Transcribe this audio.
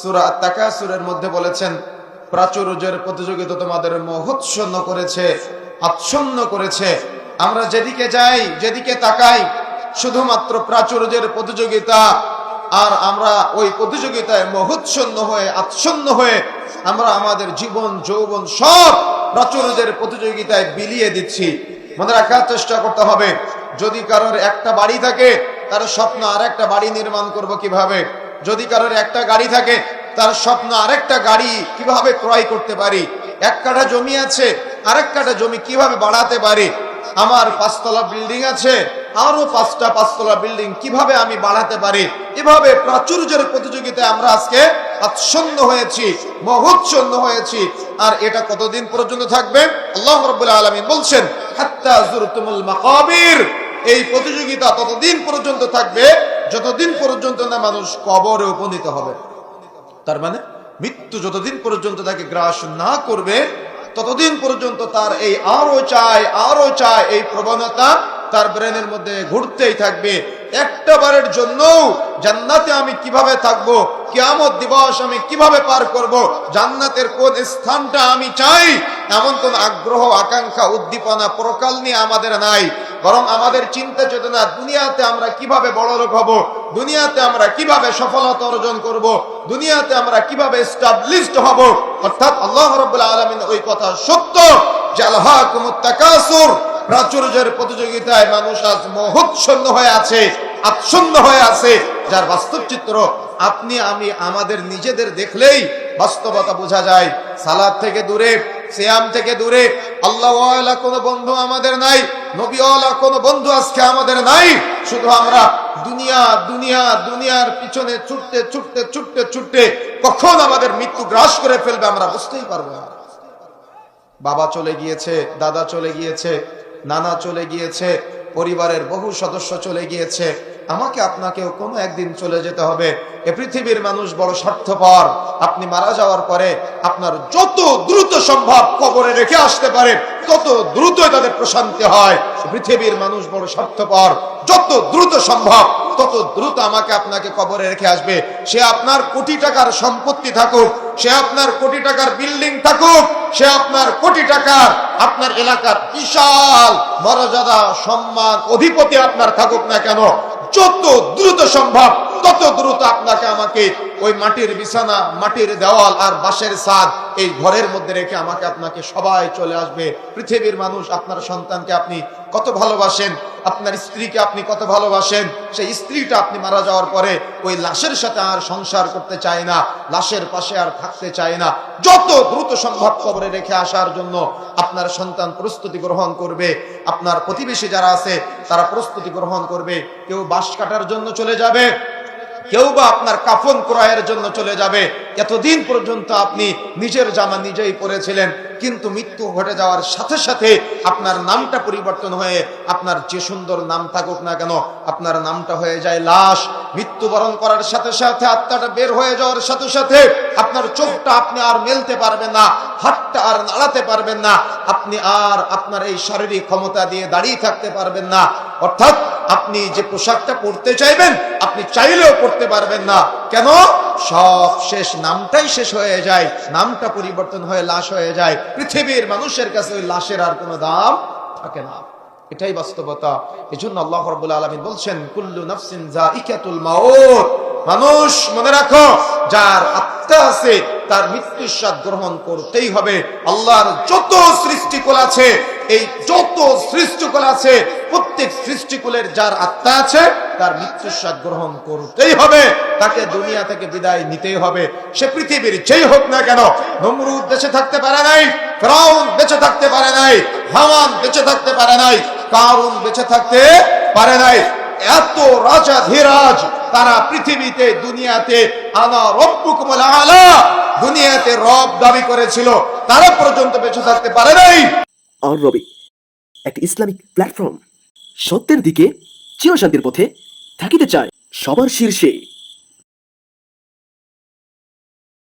সূরা তাকাসুরের মধ্যে বলেছেন, প্রাচুর্যের প্রতিযোগিতা তোমাদের করেছে, আচ্ছন্ন করেছে। আমরা যেদিকে যাই, যেদিকে তাকাই, শুধুমাত্র প্রাচুর্যের প্রতিযোগিতা, আর আমরা ওই প্রতিযোগিতায় মোহচ্ছন্ন হয়ে, আচ্ছন্ন হয়ে আমরা আমাদের জীবন, যৌবন সব প্রাচুর্যের প্রতিযোগিতায় বিলিয়ে দিচ্ছি। মনে রাখার চেষ্টা করতে হবে, যদি কারোর একটা বাড়ি থাকে তার স্বপ্ন আর একটা বাড়ি নির্মাণ করব কীভাবে? যদি কারোর একটা গাড়ি থাকে, তার স্বপ্ন আরেকটা গাড়ি কীভাবে ক্রয় করতে পারি? এক কাঠা জমি আছে, আরেক কাঠা জমি কীভাবে বাড়াতে পারি? আমার পাঁচতলা বিল্ডিং আছে আরও পাঁচটা পাঁচতলা বিল্ডিং কীভাবে আমি বাড়াতে পারি? এভাবে প্রাচুর্যের প্রতিযোগিতায় আমরা আজকে আচ্ছন্ন হয়েছি, মহোচ্ছন্ন হয়েছি। আর এটা কতদিন পর্যন্ত থাকবে? আল্লাহ রাব্বুল আলামিন বলছেন, হাত্তা জুরতুমুল মাকাবির। এই প্রতিযোগিতা ততদিন পর্যন্ত থাকবে, যতদিন পর্যন্ত না মানুষ কবরে উপনীত হবে। তার মানে মৃত্যু যতদিন পর্যন্ত তাকে গ্রাস না করবে, ততদিন পর্যন্ত তার এই আরও চাই আরও চাই, এই প্রবণতা তার ব্রেনের মধ্যে ঘুরতেই থাকবে। একটা বারের জন্য জান্নাতে আমি কীভাবে থাকব, কিয়ামত দিবস আমি কীভাবে পার করব, জান্নাতের কোন স্থানটা আমি চাই, এমন কোন আগ্রহ, আকাঙ্ক্ষা, উদ্দীপনা, প্রকাল নিয়ে আমাদের নাই। বরং আমাদের চিন্তা চেতনা, দুনিয়াতে আমরা কীভাবে বড় লোক হব, দুনিয়াতে আমরা কীভাবে সফলতা অর্জন করব, দুনিয়াতে আমরা কীভাবে এস্টাবলিশড হব, অর্থাৎ আল্লাহ রাব্বুল আলামিন ওই কথা সত্য যে আল্লাহকুমুত তাকাসুর, প্রাচুর্যের প্রতিযোগিতায় মানুষ আজ মোহচ্ছন্ন হয়ে আছে, আচ্ছন্ন হয়ে আছে, যার বাস্তব চিত্র আপনি, আমি, আমাদের নিজেদের দেখলেই বাস্তবতা বোঝা যায়। সালাদ থেকে দূরে, সিয়াম থেকে দূরে, আল্লাহ কোনো বন্ধু আমাদের নাই নবীওয়ালা কোনো বন্ধু আজকে আমাদের নাই। শুধু আমরা দুনিয়া দুনিয়া, দুনিয়ার পিছনে ছুটতে ছুটতে ছুটতে ছুটতে কখন আমাদের মৃত্যু গ্রাস করে ফেলবে আমরা বুঝতেই পারব না। বাবা চলে গিয়েছে, দাদা চলে গিয়েছে, নানা চলে গিয়েছে, পরিবারের বহু সদস্য চলে গিয়েছে। আমাকে, আপনাকেও কোনো একদিন চলে যেতে হবে। এ পৃথিবীর মানুষ বড় স্বার্থপর। আপনি মারা যাওয়ার পরে আপনার যত দ্রুত সম্ভব কবরে রেখে আসতে পারে, তত দ্রুত তাদের প্রশান্তি হয়। পৃথিবীর মানুষ বড় স্বার্থপর। যত দ্রুত সম্ভব, তত দ্রুত আমাকে আপনাকে কবরে রেখে আসবে। সে আপনার কোটি টাকার সম্পত্তি থাকুক, সে আপনার কোটি টাকার বিল্ডিং থাকুক, সে আপনার কোটি টাকার আপনার এলাকার বিশাল মর্যাদা, সম্মান, অধিপতি আপনার থাকুক না কেন যত দ্রুত সম্ভব। তত দ্রুত আপনাকে আমাকে ওই মাটির বিছানা, মাটির দেওয়াল আর বাঁশের সাদ এই ঘরের মধ্যে রেখে আমাকে আপনাকে সবাই চলে আসবে। পৃথিবীর মানুষ, আপনার সন্তানকে আপনি কত ভালোবাসেন, আপনার স্ত্রীকে আপনি কত ভালোবাসেন, সেই স্ত্রীটা আপনি মারা যাওয়ার পরে ওই লাশের সাথে আর সংসার করতে চায় না, লাশের পাশে আর থাকতে চায় না। যত দ্রুত সম্ভব কবরে রেখে আসার জন্য আপনার সন্তান প্রস্তুতি গ্রহণ করবে। আপনার প্রতিবেশী যারা আছে, তারা প্রস্তুতি গ্রহণ করবে। কেউ বাঁশ কাটার জন্য চলে যাবে কেউ বা আপনার কাফন ক্রয়ের জন্য চলে যাবে। এতদিন পর্যন্ত আপনি নিজের জামা নিজেই পরেছিলেন, কিন্তু মৃত্যু ঘটে যাওয়ার সাথে সাথে আপনার নামটা পরিবর্তন হয়ে আপনার যে সুন্দর নাম থাকুক না কেন, আপনার নামটা হয়ে যায় লাশ। মৃত্যুবরণ করার সাথে সাথে আত্মাটা বের হয়ে যাওয়ার সাথে সাথে আপনার চোখটা আপনি আর মেলতে পারবেন না, হাতটা আর নাড়াতে পারবেন না, আপনি আর আপনার এই শারীরিক ক্ষমতা দিয়ে দাঁড়িয়ে থাকতে পারবেন না। অর্থাৎ আপনি যে পোশাকটা পরতে চাইবেন, আপনি চাইলেও পড়তে পারবেন না। কেন? সব শেষ, নামটাই শেষ হয়ে যায়। নামটা পরিবর্তন হয়ে লাশ হয়ে যায়। পৃথিবীর মানুষের কাছে ওই লাশের আর কোনো দাম থাকে না। এটাই বাস্তবতা। এই জন্য আল্লাহ রবুল্লা আলমী বলছেন, কুল্লু নফসিন মানুষ মনে রাখো, যার আত্মা আছে, তার মৃত্যুর স্বাদ গ্রহণ করতেই হবে। আল্লাহর যত সৃষ্টিকুল আছে, এই যত সৃষ্টিকুল আছে, প্রত্যেক সৃষ্টিকুলের যার আত্মা আছে, তার মৃত্যুর স্বাদ গ্রহণ করতেই হবে। তাকে দুনিয়া থেকে বিদায় নিতেই হবে। সে পৃথিবীর যেই হোক না কেন, নমরুদ বেঁচে থাকতে পারে নাই, ফ্রাউন বেঁচে থাকতে পারে নাই, হামান বেঁচে থাকতে পারে নাই, কারুন বেঁচে থাকতে পারে নাই। এত রাজা ধীরাজ, তারা পৃথিবীতে, দুনিয়াতে আনা রব্বুকুমুল আলা, দুনিয়াতে রব দাবি করেছিল। তারা পর্যন্ত বেঁচে থাকতে পারে নাই। আর রবি, একটি ইসলামিক প্ল্যাটফর্ম সত্যের দিকে চিরশান্তির পথে থাকিতে চায় সবার শীর্ষে